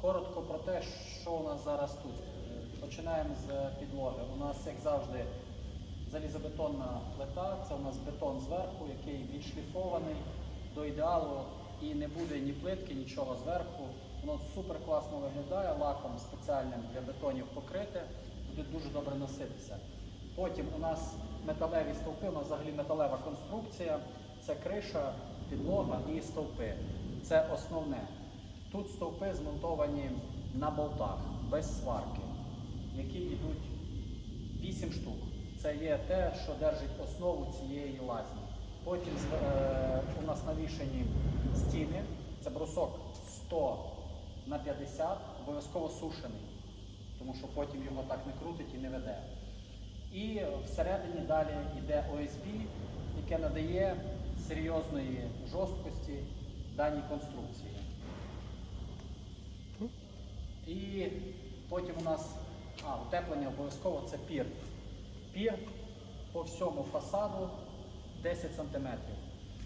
Коротко про те, що у нас зараз тут. Починаємо з підлоги. У нас, як завжди, залізобетонна плита, це у нас бетон зверху, який відшліфований до ідеалу і не буде ні плитки, нічого зверху. Воно супер класно виглядає, лаком спеціальним для бетонів покрите, буде дуже добре носитися. Потім у нас металеві стовпи, у нас взагалі металева конструкція, це криша, підлога і стовпи. Це основне. Тут стовпи змонтовані на болтах, без сварки, які йдуть 8 штук. Це є те, що держить основу цієї лазні. Потім е, у нас навішені стіни, це брусок 100 на 50, обов'язково сушений, тому що потім його так не крутить і не веде. І всередині далі йде ОСБ, яке надає серйозної жорсткості даній конструкції. І потім у нас а, утеплення обов'язково це пір. Пір по всьому фасаду 10 см.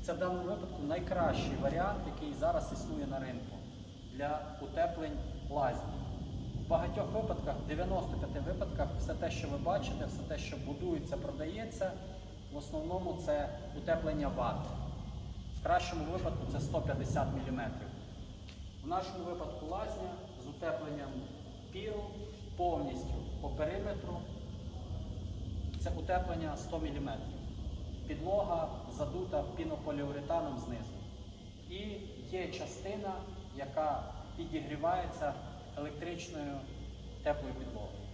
Це в даному випадку найкращий варіант, який зараз існує на ринку для утеплень лазні. В багатьох випадках, в 95 випадках, все те, що ви бачите, все те, що будується, продається, в основному це утеплення ват. В кращому випадку це 150 мм. В нашому випадку лазня з утепленням піру повністю по периметру. Це утеплення 100 мм. Підлога задута пінополіуретаном знизу. І є частина, яка підігрівається електричною теплою підлогою.